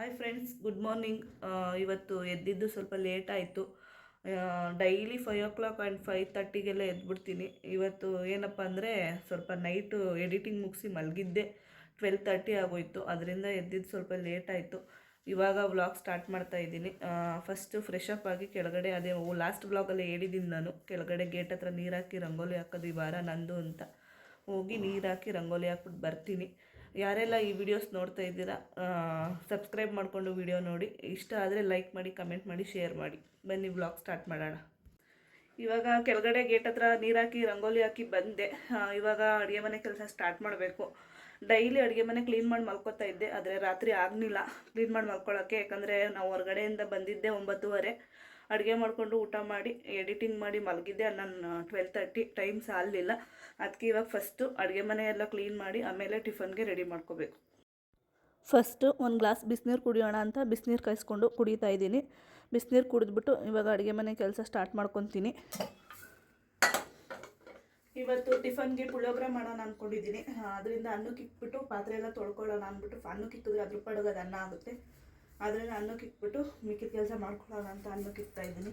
Hi friends good morning ಇವತ್ತು ಎದ್ದಿದ್ದು ಸ್ವಲ್ಪ late ಆಯಿತು. Daily five o'clock and five ತರ್ಟಿಗೆಲ್ಲ ಎದ್ಬಿಡ್ತೀನಿ. ಇವತ್ತು ಏನಪ್ಪ ಅಂದರೆ ಸ್ವಲ್ಪ ನೈಟು ಎಡಿಟಿಂಗ್ ಮುಗಿಸಿ ಮಲಗಿದ್ದೆ. ಟ್ವೆಲ್ ತರ್ಟಿ ಆಗೋಯ್ತು. ಅದರಿಂದ ಎದ್ದಿದ್ದು ಸ್ವಲ್ಪ ಲೇಟ್ ಆಯಿತು. ಇವಾಗ ವ್ಲಾಗ್ ಸ್ಟಾರ್ಟ್ ಮಾಡ್ತಾ ಇದ್ದೀನಿ. ಫಸ್ಟು ಫ್ರೆಶ್ ಅಪ್ ಆಗಿ ಕೆಳಗಡೆ ಅದೇ ಲಾಸ್ಟ್ ವ್ಲಾಗಲ್ಲಿ ಹೇಳಿದ್ದೀನಿ ನಾನು. ಕೆಳಗಡೆ ಗೇಟ್ ಹತ್ರ ನೀರು ಹಾಕಿ ರಂಗೋಲಿ ಹಾಕೋದು ಈ ವಾರ ನಂದು ಅಂತ. ಹೋಗಿ ನೀರು ಹಾಕಿ ರಂಗೋಲಿ ಹಾಕ್ಬಿಟ್ಟು ಬರ್ತೀನಿ. ಯಾರೆಲ್ಲ ಈ ವಿಡಿಯೋಸ್ ನೋಡ್ತಾ ಇದ್ದೀರಾ ಸಬ್ಸ್ಕ್ರೈಬ್ ಮಾಡಿಕೊಂಡು ವಿಡಿಯೋ ನೋಡಿ. ಇಷ್ಟ ಆದರೆ ಲೈಕ್ ಮಾಡಿ ಕಮೆಂಟ್ ಮಾಡಿ ಶೇರ್ ಮಾಡಿ. ಬನ್ನಿ ಬ್ಲಾಗ್ ಸ್ಟಾರ್ಟ್ ಮಾಡೋಣ. ಇವಾಗ ಕೆಳಗಡೆ ಗೇಟ್ ಹತ್ರ ನೀರಾಕಿ ರಂಗೋಲಿ ಹಾಕಿ ಬಂದೆ. ಇವಾಗ ಅಡುಗೆ ಮನೆ ಕೆಲಸ ಸ್ಟಾರ್ಟ್ ಮಾಡಬೇಕು. ಡೈಲಿ ಅಡುಗೆ ಮನೆ ಕ್ಲೀನ್ ಮಾಡಿ ಮಲ್ಕೋತಾ ಇದ್ದೆ, ಆದರೆ ರಾತ್ರಿ ಆಗಲಿಲ್ಲ. ಕ್ಲೀನ್ ಮಾಡಿ ಮಲ್ಕೊಳ್ಳೋಕ್ಕೆ ಯಾಕಂದರೆ ನಾವು ಹೊರಗಡೆಯಿಂದ ಬಂದಿದ್ದೆ ಒಂಬತ್ತುವರೆ. ಅಡುಗೆ ಮಾಡಿಕೊಂಡು ಊಟ ಮಾಡಿ ಎಡಿಟಿಂಗ್ ಮಾಡಿ ಮಲಗಿದ್ದೆ ನಾನು ಟ್ವೆಲ್ ತರ್ಟಿ ಟೈಮ್ ಸಾಲಿಲ್ಲ ಅದಕ್ಕೆ ಇವಾಗ ಫಸ್ಟು ಅಡುಗೆ ಮನೆ ಎಲ್ಲ ಕ್ಲೀನ್ ಮಾಡಿ, ಆಮೇಲೆ ಟಿಫನ್ಗೆ ರೆಡಿ ಮಾಡ್ಕೋಬೇಕು. ಫಸ್ಟು ಒಂದು ಗ್ಲಾಸ್ ಬಿಸಿನೀರು ಕುಡಿಯೋಣ ಅಂತ ಬಿಸಿನೀರು ಕಾಯಿಸ್ಕೊಂಡು ಕುಡಿತಾ ಇದ್ದೀನಿ. ಬಿಸಿನೀರು ಕುಡಿದ್ಬಿಟ್ಟು ಇವಾಗ ಅಡುಗೆ ಮನೆ ಕೆಲಸ ಸ್ಟಾರ್ಟ್ ಮಾಡ್ಕೊತೀನಿ. ಇವತ್ತು ಟಿಫನ್ಗೆ ಪುಳಿಯೋಗರೆ ಮಾಡೋಣ ಅಂದ್ಕೊಂಡಿದ್ದೀನಿ ಅದರಿಂದ ಅನ್ನಕ್ಕೆ ಇಕ್ಬಿಟ್ಟು ಪಾತ್ರೆ ಎಲ್ಲ ತೊಳ್ಕೊಳ್ಳೋಣ ಅಂದ್ಬಿಟ್ಟು ಅನ್ನಕ್ಕೆ ಇಕ್ಕಿದ್ರೆ ಅದ್ರ ಪಡೋದು ಅನ್ನ ಆಗುತ್ತೆ. ಅದರಿಂದ ಅನ್ನಕ್ಕೆ ಇಕ್ಬಿಟ್ಟು ಮಿಕ್ಕಿದ ಕೆಲಸ ಮಾಡ್ಕೊಳ್ಳೋಣ ಅಂತ ಅನ್ನಕ್ಕೆ ಇಕ್ತಾ ಇದ್ದೀನಿ.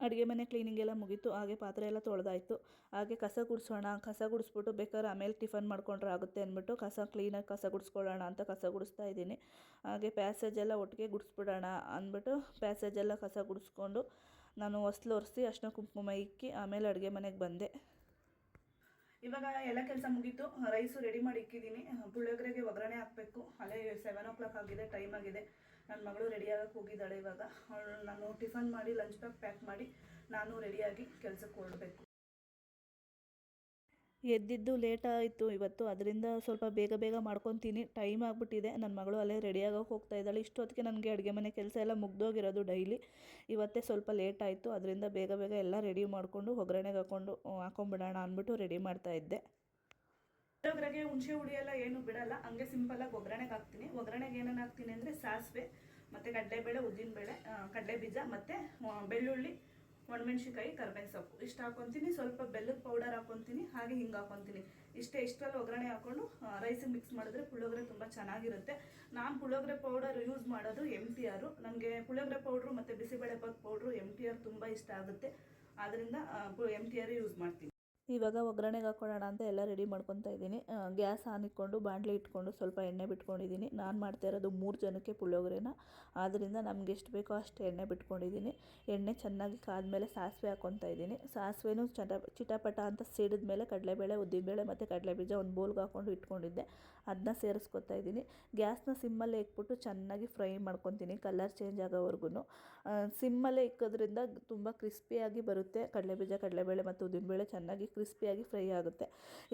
ಅಡುಗೆ ಮನೆ ಕ್ಲೀನಿಂಗ್ ಎಲ್ಲ ಮುಗೀತು, ಹಾಗೆ ಪಾತ್ರೆ ಎಲ್ಲ ತೊಳೆದಾಯಿತು. ಹಾಗೆ ಕಸ ಗುಡಿಸೋಣ, ಕಸ ಗುಡಿಸ್ಬಿಟ್ಟು ಬೇಕಾದ್ರೆ ಆಮೇಲೆ ಟಿಫನ್ ಮಾಡ್ಕೊಂಡ್ರೆ ಆಗುತ್ತೆ ಅಂದ್ಬಿಟ್ಟು ಕಸ ಕ್ಲೀನಾಗಿ ಕಸ ಗುಡಿಸ್ಕೊಳ್ಳೋಣ ಅಂತ ಕಸ ಗುಡಿಸ್ತಾ ಇದ್ದೀನಿ. ಹಾಗೆ ಪ್ಯಾಸೇಜ್ ಎಲ್ಲ ಒಟ್ಟಿಗೆ ಗುಡಿಸ್ಬಿಡೋಣ ಅಂದ್ಬಿಟ್ಟು ಪ್ಯಾಸೇಜೆಲ್ಲ ಕಸ ಗುಡಿಸ್ಕೊಂಡು ನಾನು ಹೊಸ್ಲು ಒರೆಸಿ ಅಷ್ಟು ಕುಂಕುಮ ಇಕ್ಕಿ ಆಮೇಲೆ ಅಡುಗೆ ಮನೆಗೆ ಬಂದೆ. ಇವಾಗ ಎಲ್ಲ ಕೆಲಸ ಮುಗೀತು ರೈಸು ರೆಡಿ ಮಾಡಿ ಇಕ್ಕಿದ್ದೀನಿ. ಪುಳಿಯೋಗರೆಗೆ ಒಗ್ಗರಣೆ ಹಾಕಬೇಕು. ಅಲ್ಲೇ ಸೆವೆನ್ ಓ ಕ್ಲಾಕ್ ಆಗಿದೆ ಟೈಮ್ ಆಗಿದೆ. ನನ್ನ ಮಗಳು ರೆಡಿ ಆಗಕ್ಕೆ ಹೋಗಿದ್ದಾಳೆ ಇವಾಗ. ಅವಳು ನಾನು ಟಿಫನ್ ಮಾಡಿ ಲಂಚ್ ಬ್ಯಾಗ್ ಪ್ಯಾಕ್ ಮಾಡಿ ನಾನು ರೆಡಿಯಾಗಿ ಕೆಲಸಕ್ಕೆ ಹೊರಡಬೇಕು. ಎದ್ದಿದ್ದು ಲೇಟ್ ಆಯಿತು ಇವತ್ತು. ಅದರಿಂದ ಸ್ವಲ್ಪ ಬೇಗ ಬೇಗ ಮಾಡ್ಕೊತೀನಿ. ಟೈಮ್ ಆಗಿಬಿಟ್ಟಿದೆ. ನನ್ನ ಮಗಳು ಅಲ್ಲೇ ರೆಡಿಯಾಗೋಕೆ ಹೋಗ್ತಾ ಇದ್ದಾಳೆ. ಇಷ್ಟೊತ್ತಿಗೆ ನನಗೆ ಅಡುಗೆ ಮನೆ ಕೆಲಸ ಎಲ್ಲ ಮುಗ್ದೋಗಿರೋದು ಡೈಲಿ ಇವತ್ತೇ ಸ್ವಲ್ಪ ಲೇಟ್ ಆಯಿತು. ಅದರಿಂದ ಬೇಗ ಬೇಗ ಎಲ್ಲ ರೆಡಿ ಮಾಡಿಕೊಂಡು, ಒಗ್ಗರಣೆಗೆ ಹಾಕ್ಕೊಂಡು ಹಾಕೊಂಬಿಡೋಣ ಅಂದ್ಬಿಟ್ಟು ರೆಡಿ ಮಾಡ್ತಾ ಇದ್ದೆ. ಪುಳಿಯೋಗರೆಗೆ ಹುಣಸೆ ಹುಳಿ ಎಲ್ಲ ಏನು ಬಿಡಲ್ಲ. ಹಂಗೆ ಆಗಿ ಒಗ್ಗರಣೆಗೆ ಹಾಕ್ತೀನಿ. ಒಗ್ಗರಣೆಗೆ ಏನೇನು ಹಾಕ್ತೀನಿ ಅಂದರೆ ಸಾಸಿವೆ, ಮತ್ತು ಕಡಲೆಬೇಳೆ ಉದ್ದಿನಬೇಳೆ ಕಡಲೆ ಬೀಜ ಮತ್ತು ಬೆಳ್ಳುಳ್ಳಿ ಒಣಮೆಣ್ಸಿಕಾಯಿ ಕರ್ಬೇವಿನ ಸೊಪ್ಪು. ಇಷ್ಟು ಹಾಕೊತೀನಿ. ಸ್ವಲ್ಪ ಬೆಲ್ಲದ ಪೌಡರ್ ಹಾಕೊತೀನಿ. ಹಾಗೆ ಹಿಂಗೆ ಹಾಕೊತೀನಿ. ಇಷ್ಟೇ ಇಷ್ಟರಲ್ಲಿ ಒಗ್ಗರಣೆ ಹಾಕೊಂಡು ರೈಸಿಗೆ ಮಿಕ್ಸ್ ಮಾಡಿದ್ರೆ ಪುಳಿಯೋಗರೆ ತುಂಬ ಚೆನ್ನಾಗಿರುತ್ತೆ. ನಾನು ಪುಳಿಯೋಗರೆ ಪೌಡರ್ ಯೂಸ್ ಮಾಡೋದು ಎಂ ಟಿ ಆರು ನನಗೆ ಪುಳಿಯೋಗರೆ ಪೌಡ್ರು ಮತ್ತು ಬಿಸಿಬೇಳೆಬಾತ್ ಪೌಡ್ರು ಎಂ ಟಿ ಆರ್ ತುಂಬ ಇಷ್ಟ ಆಗುತ್ತೆ. ಆದ್ದರಿಂದ ಎಂ ಟಿ ಆರೇ ಯೂಸ್ ಮಾಡ್ತೀನಿ. ಇವಾಗ ಒಗ್ಗರಣೆಗೆ ಹಾಕೊಳ್ಳೋಣ ಅಂತ ಎಲ್ಲ ರೆಡಿ ಮಾಡ್ಕೊತಾ ಇದ್ದೀನಿ. ಗ್ಯಾಸ್ ಆನ್ ಇಟ್ಕೊಂಡು, ಬಾಣಲೆ ಇಟ್ಕೊಂಡು, ಸ್ವಲ್ಪ ಎಣ್ಣೆ ಬಿಟ್ಕೊಂಡಿದ್ದೀನಿ. ನಾನು ಮಾಡ್ತಾ ಇರೋದು ಮೂರು ಜನಕ್ಕೆ ಪುಳಿಯೋಗರೆನ. ಆದ್ದರಿಂದ ನಮ್ಗೆ ಎಷ್ಟು ಬೇಕೋ ಅಷ್ಟು ಎಣ್ಣೆ ಬಿಟ್ಕೊಂಡಿದ್ದೀನಿ. ಎಣ್ಣೆ ಚೆನ್ನಾಗಿ ಕಾದ್ಮೇಲೆ ಸಾಸಿವೆ ಹಾಕ್ಕೊತಾ ಇದ್ದೀನಿ. ಸಾಸಿವೆನೂ ಚಟ, ಚಿಟಪಟ ಅಂತ ಸಿಡಿದ ಮೇಲೆ ಕಡಲೆಬೇಳೆ, ಉದ್ದಿನಬೇಳೆ ಮತ್ತು ಕಡಲೆಬೀಜ ಒಂದು ಬೋಲ್ಗೆ ಹಾಕ್ಕೊಂಡು ಇಟ್ಕೊಂಡಿದ್ದೆ. ಅದನ್ನ ಸೇರಿಸ್ಕೊತಾ ಇದ್ದೀನಿ. ಗ್ಯಾಸ್ನ ಸಿಮ್ಮಲ್ಲೇ ಇಕ್ಬಿಟ್ಟು ಚೆನ್ನಾಗಿ ಫ್ರೈ ಮಾಡ್ಕೊತೀನಿ ಕಲರ್ ಚೇಂಜ್ ಆಗೋವರೆಗೂ ಸಿಮ್ಮಲ್ಲೇ ಇಕ್ಕೋದ್ರಿಂದ ತುಂಬ ಕ್ರಿಸ್ಪಿಯಾಗಿ ಬರುತ್ತೆ. ಕಡಲೆಬೀಜ, ಕಡಲೆಬೇಳೆ ಮತ್ತು ಉದ್ದಿನಬೇಳೆ ಚೆನ್ನಾಗಿ ಕ್ರಿಸ್ಪಿಯಾಗಿ ಫ್ರೈ ಆಗುತ್ತೆ.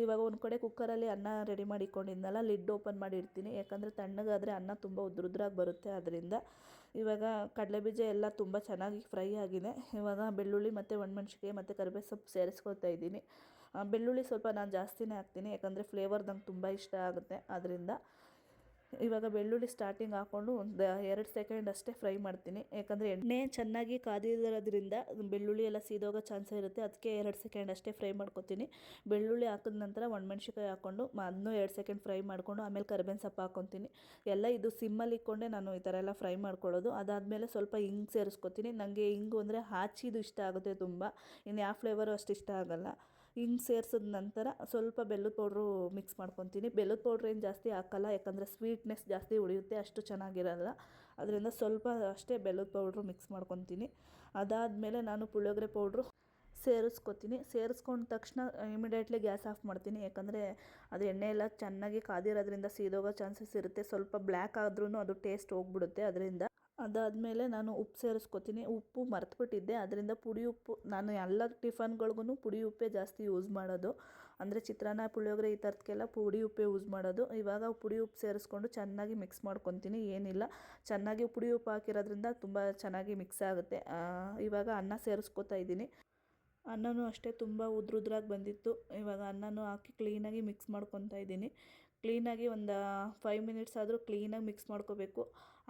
ಇವಾಗ ಒಂದು ಕಡೆ ಕುಕ್ಕರಲ್ಲಿ ಅನ್ನ ರೆಡಿ ಮಾಡಿಕೊಂಡಿದ್ನಲ್ಲ, ಲಿಡ್ ಓಪನ್ ಮಾಡಿ ಇಡ್ತೀನಿ ಯಾಕಂದರೆ ತಣ್ಣಗಾದರೆ ಅನ್ನ ತುಂಬ ಉದ್ರುದ್ರಾಗಿ ಬರುತ್ತೆ ಅದರಿಂದ ಇವಾಗ ಕಡಲೆಬೀಜ ಎಲ್ಲ ತುಂಬ ಚೆನ್ನಾಗಿ ಫ್ರೈ ಆಗಿದೆ. ಇವಾಗ ಬೆಳ್ಳುಳ್ಳಿ ಮತ್ತು ಒಣಮೆಣ್ಸಿಕಾಯಿ ಮತ್ತು ಕರಿಬೇವು ಸೊಪ್ಪು ಸೇರಿಸ್ಕೊತಾ ಇದ್ದೀನಿ. ಬೆಳ್ಳುಳ್ಳಿ ಸ್ವಲ್ಪ ನಾನು ಜಾಸ್ತಿನೇ ಹಾಕ್ತೀನಿ, ಯಾಕಂದರೆ ಫ್ಲೇವರ್ ನಂಗೆ ತುಂಬ ಇಷ್ಟ ಆಗುತ್ತೆ. ಅದರಿಂದ ಇವಾಗ ಬೆಳ್ಳುಳ್ಳಿ ಸ್ಟಾರ್ಟಿಂಗ್ ಹಾಕ್ಕೊಂಡು ಒಂದು ಎರಡು ಸೆಕೆಂಡ್ ಅಷ್ಟೇ ಫ್ರೈ ಮಾಡ್ತೀನಿ. ಯಾಕಂದರೆ ಎಣ್ಣೆ ಚೆನ್ನಾಗಿ ಕಾದಿರೋದ್ರಿಂದ ಬೆಳ್ಳುಳ್ಳಿ ಎಲ್ಲ ಸೀದೋಗೋ ಚಾನ್ಸ್ ಇರುತ್ತೆ. ಅದಕ್ಕೆ ಎರಡು ಸೆಕೆಂಡ್ ಅಷ್ಟೇ ಫ್ರೈ ಮಾಡ್ಕೊತೀನಿ. ಬೆಳ್ಳುಳ್ಳಿ ಹಾಕಿದ ನಂತರ ಒಣಮೆಣ್ಸಿಕಾಯಿ ಹಾಕ್ಕೊಂಡು ಅದನ್ನು ಎರಡು ಸೆಕೆಂಡ್ ಫ್ರೈ ಮಾಡಿಕೊಂಡು ಆಮೇಲೆ ಕರಿಬೇವಿನ ಸೊಪ್ಪು ಹಾಕ್ಕೊತೀನಿ ಎಲ್ಲ ಇದು ಸಿಮ್ಮಲ್ಲಿ ಇಕ್ಕೊಂಡೆ ನಾನು ಈ ಥರ ಎಲ್ಲ ಫ್ರೈ ಮಾಡ್ಕೊಳ್ಳೋದು. ಅದಾದಮೇಲೆ ಸ್ವಲ್ಪ ಹಿಂಗೆ ಸೇರಿಸ್ಕೊತೀನಿ. ನನಗೆ ಹಿಂಗು ಅಂದರೆ ಹಾಚಿದು ಇಷ್ಟ ಆಗುತ್ತೆ ತುಂಬ. ಇನ್ನು ಯಾವ ಫ್ಲೇವರು ಅಷ್ಟು ಇಷ್ಟ ಆಗಲ್ಲ. ಹಿಂಗೆ ಸೇರಿಸಿದ ನಂತರ ಸ್ವಲ್ಪ ಬೆಲ್ಲದ ಪೌಡ್ರು ಮಿಕ್ಸ್ ಮಾಡ್ಕೊತೀನಿ. ಬೆಲ್ಲದ ಪೌಡ್ರ್ ಏನು ಜಾಸ್ತಿ ಹಾಕಲ್ಲ, ಯಾಕಂದರೆ ಸ್ವೀಟ್ನೆಸ್ ಜಾಸ್ತಿ ಉಳಿಯುತ್ತೆ, ಅಷ್ಟು ಚೆನ್ನಾಗಿರಲ್ಲ. ಅದರಿಂದ ಸ್ವಲ್ಪ ಅಷ್ಟೇ ಬೆಲ್ಲದ ಪೌಡ್ರು ಮಿಕ್ಸ್ ಮಾಡ್ಕೊತೀನಿ. ಅದಾದಮೇಲೆ ನಾನು ಪುಳಿಯೋಗರೆ ಪೌಡ್ರು ಸೇರಿಸ್ಕೊತೀನಿ. ಸೇರಿಸ್ಕೊಂಡ ತಕ್ಷಣ ಇಮಿಡಿಯೇಟ್ಲಿ ಗ್ಯಾಸ್ ಆಫ್ ಮಾಡ್ತೀನಿ. ಯಾಕಂದರೆ ಅದು ಎಣ್ಣೆ ಎಲ್ಲ ಚೆನ್ನಾಗಿ ಕಾದಿರೋದ್ರಿಂದ ಸೀದೋಗೋ ಚಾನ್ಸಸ್ ಇರುತ್ತೆ. ಸ್ವಲ್ಪ ಬ್ಲ್ಯಾಕ್ ಆದ್ರೂ ಅದು ಟೇಸ್ಟ್ ಹೋಗ್ಬಿಡುತ್ತೆ. ಅದರಿಂದ ಅದಾದಮೇಲೆ ನಾನು ಉಪ್ಪು ಸೇರಿಸ್ಕೊತೀನಿ. ಉಪ್ಪು ಮರ್ತುಬಿಟ್ಟಿದ್ದೆ. ಅದರಿಂದ ಪುಡಿ ಉಪ್ಪು, ನಾನು ಎಲ್ಲ ಟಿಫನ್ಗಳಿಗೂ ಪುಡಿ ಉಪ್ಪೇ ಜಾಸ್ತಿ ಯೂಸ್ ಮಾಡೋದು. ಅಂದರೆ ಚಿತ್ರಾನ್ನ, ಪುಳಿಯೋಗರೆ ಈ ಥರದಕ್ಕೆಲ್ಲ ಪುಡಿ ಉಪ್ಪೇ ಯೂಸ್ ಮಾಡೋದು. ಇವಾಗ ಪುಡಿ ಉಪ್ಪು ಸೇರಿಸ್ಕೊಂಡು ಚೆನ್ನಾಗಿ ಮಿಕ್ಸ್ ಮಾಡ್ಕೊತೀನಿ. ಏನಿಲ್ಲ. ಚೆನ್ನಾಗಿ ಪುಡಿ ಉಪ್ಪು ಹಾಕಿರೋದ್ರಿಂದ ತುಂಬ ಚೆನ್ನಾಗಿ ಮಿಕ್ಸ್ ಆಗುತ್ತೆ. ಇವಾಗ ಅನ್ನ ಸೇರಿಸ್ಕೊತಾ ಇದ್ದೀನಿ. ಅನ್ನನೂ ಅಷ್ಟೇ ತುಂಬ ಉದ್ರುದ್ರಾಗಿ ಬಂದಿತ್ತು. ಇವಾಗ ಅನ್ನನೂ ಹಾಕಿ ಕ್ಲೀನಾಗಿ ಮಿಕ್ಸ್ ಮಾಡ್ಕೊತಾ ಇದ್ದೀನಿ. ಕ್ಲೀನಾಗಿ ಒಂದು ಫೈವ್ ಮಿನಿಟ್ಸ್ ಆದರೂ ಕ್ಲೀನಾಗಿ ಮಿಕ್ಸ್ ಮಾಡ್ಕೋಬೇಕು.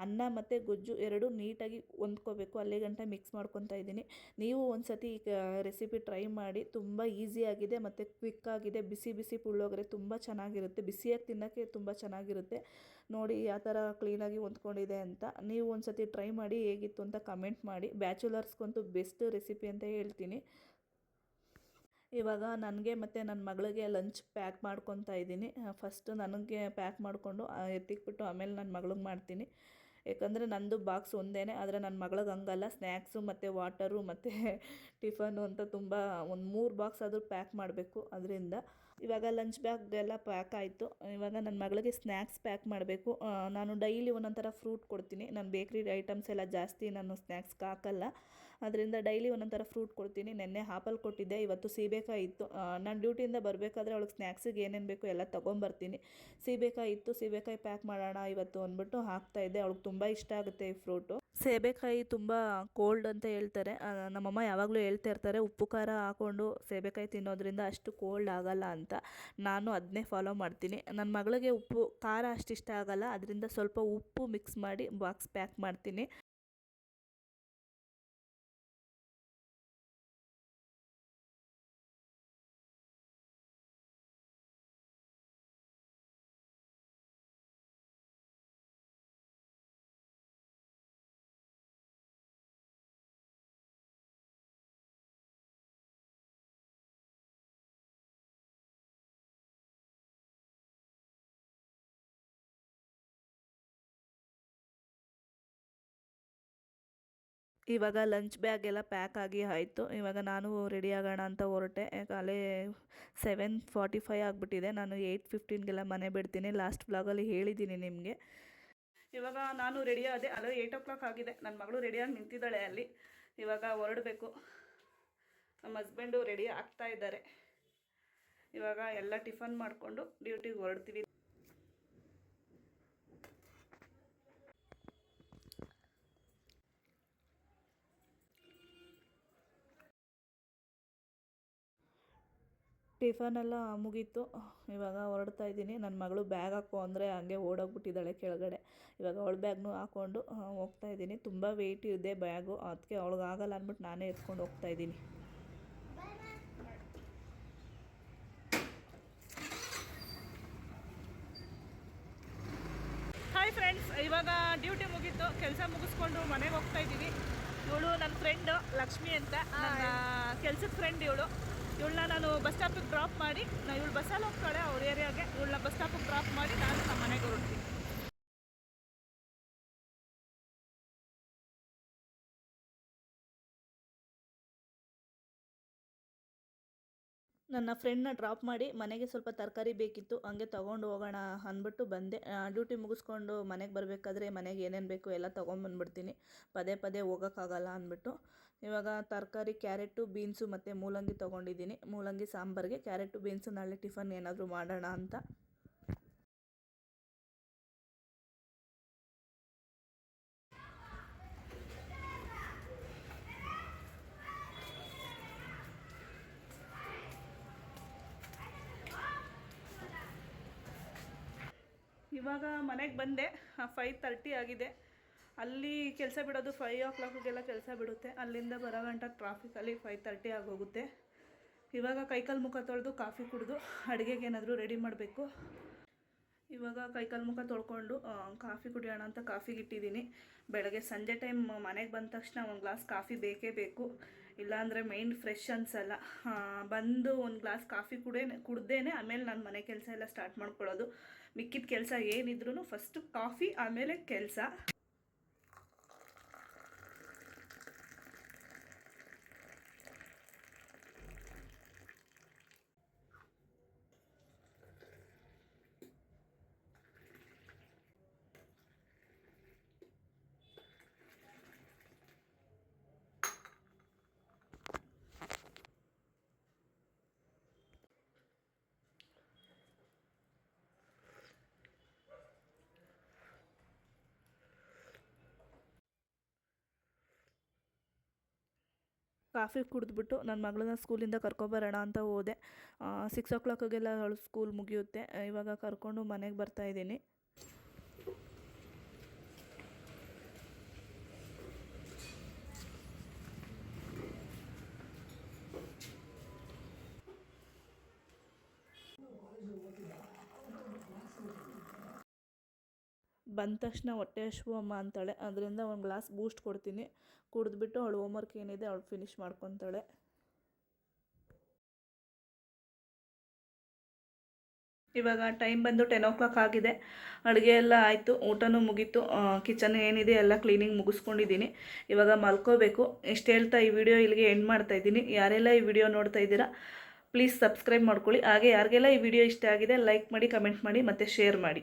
ಅನ್ನ ಮತ್ತು ಗೊಜ್ಜು ಎರಡು ನೀಟಾಗಿ ಹೊಂದ್ಕೋಬೇಕು. ಅಲ್ಲೇ ಗಂಟ ಮಿಕ್ಸ್ ಮಾಡ್ಕೊತಾ ಇದ್ದೀನಿ. ನೀವು ಒಂದು ಸತಿ ರೆಸಿಪಿ ಟ್ರೈ ಮಾಡಿ, ತುಂಬ ಈಸಿಯಾಗಿದೆ ಮತ್ತು ಕ್ವಿಕ್ಕಾಗಿದೆ ಬಿಸಿ ಬಿಸಿ ಪುಳಿಯೋಗರೆ ತುಂಬ ಚೆನ್ನಾಗಿರುತ್ತೆ. ಬಿಸಿಯಾಗಿ ತಿನ್ನೋಕ್ಕೆ ತುಂಬ ಚೆನ್ನಾಗಿರುತ್ತೆ. ನೋಡಿ ಯಾವ ಥರ ಕ್ಲೀನಾಗಿ ಹೊಂದ್ಕೊಂಡಿದೆ ಅಂತ. ನೀವು ಒಂದು ಸತಿ ಟ್ರೈ ಮಾಡಿ ಹೇಗಿತ್ತು ಅಂತ ಕಮೆಂಟ್ ಮಾಡಿ. ಬ್ಯಾಚುಲರ್ಸ್ಗಂತೂ ಬೆಸ್ಟ್ ರೆಸಿಪಿ ಅಂತ ಹೇಳ್ತೀನಿ. ಇವಾಗ ನನಗೆ ಮತ್ತು ನನ್ನ ಮಗಳಿಗೆ ಲಂಚ್ ಪ್ಯಾಕ್ ಮಾಡ್ಕೊತಾ ಇದ್ದೀನಿ. ಫಸ್ಟು ನನಗೆ ಪ್ಯಾಕ್ ಮಾಡಿಕೊಂಡು ಎತ್ತಿಕ್ಬಿಟ್ಟು ಆಮೇಲೆ ನನ್ನ ಮಗಳಿಗೆ ಮಾಡ್ತೀನಿ. ಯಾಕಂದರೆ ನಂದು ಬಾಕ್ಸ್ ಒಂದೇ ಆದರೆ ನನ್ನ ಮಗಳಿಗೆ ಹಂಗಲ್ಲ. ಸ್ನ್ಯಾಕ್ಸು ಮತ್ತು ವಾಟರು ಮತ್ತು ಟಿಫನು ಅಂತ ತುಂಬ, ಒಂದು ಮೂರು ಬಾಕ್ಸ್ ಆದರೂ ಪ್ಯಾಕ್ ಮಾಡಬೇಕು ಅದರಿಂದ. ಇವಾಗ ಲಂಚ್ ಬ್ಯಾಗ್ ಎಲ್ಲ ಪ್ಯಾಕ್ ಆಯಿತು. ಇವಾಗ ನನ್ನ ಮಗಳಿಗೆ ಸ್ನ್ಯಾಕ್ಸ್ ಪ್ಯಾಕ್ ಮಾಡಬೇಕು. ನಾನು ಡೈಲಿ ಒಂದೊಂಥರ ಥರ ಫ್ರೂಟ್ ಕೊಡ್ತೀನಿ. ನಾನು ಬೇಕ್ರಿ ಐಟಮ್ಸ್ ಎಲ್ಲ ಜಾಸ್ತಿ ನಾನು ಸ್ನ್ಯಾಕ್ಸ್ಗೆ ಹಾಕಲ್ಲ. ಅದರಿಂದ ಡೈಲಿ ಒಂದೊಂದು ಥರ ಫ್ರೂಟ್ ಕೊಡ್ತೀನಿ. ನೆನ್ನೆ ಆಪಲ್ ಕೊಟ್ಟಿದ್ದೆ, ಇವತ್ತು ಸೀಬೆಕಾಯಿ ಇತ್ತು. ನಾನು ಡ್ಯೂಟಿಯಿಂದ ಬರಬೇಕಾದ್ರೆ ಅವಳಿಗೆ ಸ್ನ್ಯಾಕ್ಸಿಗೆ ಏನೇನು ಬೇಕು ಎಲ್ಲ ತೊಗೊಂಬರ್ತೀನಿ. ಸೀಬೆಕಾಯಿ ಇತ್ತು, ಸೀಬೆಕಾಯಿ ಪ್ಯಾಕ್ ಮಾಡೋಣ ಇವತ್ತು ಅಂದ್ಬಿಟ್ಟು ಹಾಕ್ತಾಯಿದ್ದೆ ಅವಳಿಗೆ ತುಂಬ ಇಷ್ಟ ಆಗುತ್ತೆ ಈ ಫ್ರೂಟು. ಸೇಬೆಕಾಯಿ ತುಂಬ ಕೋಲ್ಡ್ ಅಂತ ಹೇಳ್ತಾರೆ. ನಮ್ಮಮ್ಮ ಯಾವಾಗಲೂ ಹೇಳ್ತಾ ಇರ್ತಾರೆ, ಉಪ್ಪು, ಖಾರ ಹಾಕ್ಕೊಂಡು ಸೇಬೆಕಾಯಿ ತಿನ್ನೋದ್ರಿಂದ ಅಷ್ಟು ಕೋಲ್ಡ್ ಆಗಲ್ಲ ಅಂತ. ನಾನು ಅದನ್ನೇ ಫಾಲೋ ಮಾಡ್ತೀನಿ. ನನ್ನ ಮಗಳಿಗೆ ಉಪ್ಪು, ಖಾರ ಅಷ್ಟು ಇಷ್ಟ ಆಗಲ್ಲ. ಅದರಿಂದ ಸ್ವಲ್ಪ ಉಪ್ಪು ಮಿಕ್ಸ್ ಮಾಡಿ ಬಾಕ್ಸ್ ಪ್ಯಾಕ್ ಮಾಡ್ತೀನಿ. ಇವಾಗ ಲಂಚ್ ಬ್ಯಾಗ್ ಎಲ್ಲ ಪ್ಯಾಕ್ ಆಗಿ ಆಯಿತು. ಇವಾಗ ನಾನು ರೆಡಿ ಆಗೋಣ ಅಂತ ಹೊರಟೆ. ಅಲ್ಲೇ ಸೆವೆನ್ ಫಾರ್ಟಿ ಫೈವ್ ಆಗಿಬಿಟ್ಟಿದೆ. ನಾನು ಏಯ್ಟ್ ಫಿಫ್ಟೀನ್ಗೆಲ್ಲ ಮನೆ ಬಿಡ್ತೀನಿ. ಲಾಸ್ಟ್ ಬ್ಲಾಗಲ್ಲಿ ಹೇಳಿದ್ದೀನಿ ನಿಮಗೆ. ಇವಾಗ ನಾನು ರೆಡಿ ಆದೆ. ಅಲ್ಲೇ ಏಯ್ಟ್ ಓ ಕ್ಲಾಕ್ ಆಗಿದೆ. ನನ್ನ ಮಗಳು ರೆಡಿಯಾಗಿ ನಿಂತಿದ್ದಾಳೆ ಅಲ್ಲಿ. ಇವಾಗ ಹೊರಡಬೇಕು. ನಮ್ಮ ಹಸ್ಬೆಂಡು ರೆಡಿ ಆಗ್ತಾ ಇದ್ದಾರೆ. ಇವಾಗ ಎಲ್ಲ ಟಿಫನ್ ಮಾಡಿಕೊಂಡು ಡ್ಯೂಟಿಗೆ ಹೊರಡ್ತೀವಿ. ಟಿಫನ್ ಎಲ್ಲ ಮುಗೀತು. ಇವಾಗ ಹೊರಡ್ತಾ ಇದ್ದೀನಿ. ನನ್ನ ಮಗಳು ಬ್ಯಾಗ್ ಹಾಕೋ ಅಂದರೆ ಹಂಗೆ ಓಡೋಗ್ಬಿಟ್ಟಿದ್ದಾಳೆ ಕೆಳಗಡೆ. ಇವಾಗ ಅವಳ ಬ್ಯಾಗ್ನು ಹಾಕ್ಕೊಂಡು ಹೋಗ್ತಾ ಇದ್ದೀನಿ. ತುಂಬ ವೆಯ್ಟ್ ಇದೆ ಬ್ಯಾಗು. ಅದಕ್ಕೆ ಅವಳಿಗೆ ಆಗಲ್ಲ ಅಂದ್ಬಿಟ್ಟು ನಾನೇ ಎತ್ಕೊಂಡು ಹೋಗ್ತಾ ಇದ್ದೀನಿ. ಹಾಯ್ ಫ್ರೆಂಡ್ಸ್ ಇವಾಗ ಡ್ಯೂಟಿ ಮುಗೀತು. ಕೆಲಸ ಮುಗಿಸ್ಕೊಂಡು ಮನೆಗೆ ಹೋಗ್ತಾ ಇದ್ದೀವಿ. ಇವಳು ನನ್ನ ಫ್ರೆಂಡು ಲಕ್ಷ್ಮಿ ಅಂತ. ನನ್ನ ಕೆಲ್ಸದ ಫ್ರೆಂಡ್ ಇವಳು. ಇವಳನ್ನ ನಾನು ಬಸ್ ಸ್ಟಾಪಿಗೆ ಡ್ರಾಪ್ ಮಾಡಿ, ನಾ ಇವಳು ಬಸ್ಸಲ್ಲಿ ಹೋಗ್ತಾಳೆ, ಅವ್ರ ಏರಿಯಾಗೆ ಇವಳನ್ನ ಬಸ್ ಸ್ಟಾಪಿಗೆ ಡ್ರಾಪ್ ಮಾಡಿ ನಾನು ನಮ್ಮ ಮನೆಗೆ ಹೊರಡ್ತೀನಿ. ನನ್ನ ಫ್ರೆಂಡ್ನ ಡ್ರಾಪ್ ಮಾಡಿ ಮನೆಗೆ ಸ್ವಲ್ಪ ತರಕಾರಿ ಬೇಕಿತ್ತು, ಹಂಗೆ ತೊಗೊಂಡು ಹೋಗೋಣ ಅಂದ್ಬಿಟ್ಟು ಬಂದೆ. ಡ್ಯೂಟಿ ಮುಗಿಸ್ಕೊಂಡು ಮನೆಗೆ ಬರಬೇಕಾದ್ರೆ ಮನೆಗೆ ಏನೇನು ಬೇಕು ಎಲ್ಲ ತೊಗೊಂಬಂದ್ಬಿಡ್ತೀನಿ ಪದೇ ಪದೇ ಹೋಗೋಕ್ಕಾಗಲ್ಲ ಅಂದ್ಬಿಟ್ಟು. ಇವಾಗ ತರಕಾರಿ, ಕ್ಯಾರೆಟು, ಬೀನ್ಸು ಮತ್ತು ಮೂಲಂಗಿ ತೊಗೊಂಡಿದ್ದೀನಿ. ಮೂಲಂಗಿ, ಸಾಂಬಾರಿಗೆ ಕ್ಯಾರೆಟು, ಬೀನ್ಸು, ನಾಳೆ ಟಿಫನ್ ಏನಾದರೂ ಮಾಡೋಣ ಅಂತ. ಇವಾಗ ಮನೆಗೆ ಬಂದೆ. ಫೈವ್ ತರ್ಟಿ ಆಗಿದೆ. ಅಲ್ಲಿ ಕೆಲಸ ಬಿಡೋದು ಫೈವ್ ಓ ಕ್ಲಾಕ್ಗೆಲ್ಲ ಕೆಲಸ ಬಿಡುತ್ತೆ. ಅಲ್ಲಿಂದ ಬರೋ ಗಂಟ ಟ್ರಾಫಿಕಲ್ಲಿ ಫೈವ್ ತರ್ಟಿ ಆಗೋಗುತ್ತೆ. ಇವಾಗ ಕೈಕಾಲು ಮುಖ ತೊಳೆದು ಕಾಫಿ ಕುಡಿದು ಅಡುಗೆಗೆ ಏನಾದರೂ ರೆಡಿ ಮಾಡಬೇಕು. ಇವಾಗ ಕೈಕಾಲು ಮುಖ ತೊಳ್ಕೊಂಡು ಕಾಫಿ ಕುಡಿಯೋಣ ಅಂತ ಕಾಫಿಗೆ ಇಟ್ಟಿದ್ದೀನಿ. ಬೆಳಗ್ಗೆ ಸಂಜೆ ಟೈಮ್ ಮನೆಗೆ ಬಂದ ತಕ್ಷಣ ಒಂದು ಗ್ಲಾಸ್ ಕಾಫಿ ಬೇಕೇ ಬೇಕು. ಇಲ್ಲಾಂದರೆ ಮೈಂಡ್ ಫ್ರೆಶ್ ಅನ್ಸಲ್ಲ. ಬಂದು ಒಂದು ಗ್ಲಾಸ್ ಕಾಫಿ ಕುಡೇ ಕುಡ್ದೇನೆ ಆಮೇಲೆ ನಾನು ಮನೆ ಕೆಲಸ ಎಲ್ಲ ಸ್ಟಾರ್ಟ್ ಮಾಡ್ಕೊಳ್ಳೋದು. ಮಿಕ್ಕಿದ ಕೆಲಸ ಏನಿದ್ರು ಫಸ್ಟು ಕಾಫಿ, ಆಮೇಲೆ ಕೆಲಸ. ಕಾಫಿ ಕುಡಿದ್ಬಿಟ್ಟು ನನ್ನ ಮಗಳನ್ನ ಸ್ಕೂಲಿಂದ ಕರ್ಕೊಬರೋಣ ಅಂತ ಹೋದೆ. ಸಿಕ್ಸ್ ಓ ಕ್ಲಾಕಿಗೆಲ್ಲ ಅವಳು ಸ್ಕೂಲ್ ಮುಗಿಯುತ್ತೆ. ಇವಾಗ ಕರ್ಕೊಂಡು ಮನೆಗೆ ಬರ್ತಾ ಬಂದ ತಕ್ಷಣ ಹೊಟ್ಟೆ ಹಶ್ವು ಅಮ್ಮ ಅಂತಾಳೆ. ಅದರಿಂದ ಒಂದು ಗ್ಲಾಸ್ ಬೂಸ್ಟ್ ಕೊಡ್ತೀನಿ. ಕುಡಿದ್ಬಿಟ್ಟು ಅವಳು ಹೋಮ್ವರ್ಕ್ ಏನಿದೆ ಅವಳು ಫಿನಿಷ್ ಮಾಡ್ಕೊತಾಳೆ. ಇವಾಗ ಟೈಮ್ ಬಂದು ಟೆನ್ ಓ ಕ್ಲಾಕ್ ಆಗಿದೆ. ಅಡುಗೆ ಎಲ್ಲ ಆಯಿತು, ಊಟನೂ ಮುಗೀತು. ಕಿಚನ್ ಏನಿದೆ ಎಲ್ಲ ಕ್ಲೀನಿಂಗ್ ಮುಗಿಸ್ಕೊಂಡಿದ್ದೀನಿ. ಇವಾಗ ಮಲ್ಕೋಬೇಕು. ಇಷ್ಟು ಹೇಳ್ತಾ ಈ ವಿಡಿಯೋ ಇಲ್ಲಿಗೆ ಎಂಡ್ ಮಾಡ್ತಾ ಇದ್ದೀನಿ. ಯಾರೆಲ್ಲ ಈ ವಿಡಿಯೋ ನೋಡ್ತಾ ಇದ್ದೀರಾ ಪ್ಲೀಸ್ ಸಬ್ಸ್ಕ್ರೈಬ್ ಮಾಡ್ಕೊಳ್ಳಿ. ಹಾಗೆ ಯಾರಿಗೆಲ್ಲ ಈ ವಿಡಿಯೋ ಇಷ್ಟ ಆಗಿದೆ ಲೈಕ್ ಮಾಡಿ ಕಮೆಂಟ್ ಮಾಡಿ, ಮತ್ತು ಶೇರ್ ಮಾಡಿ.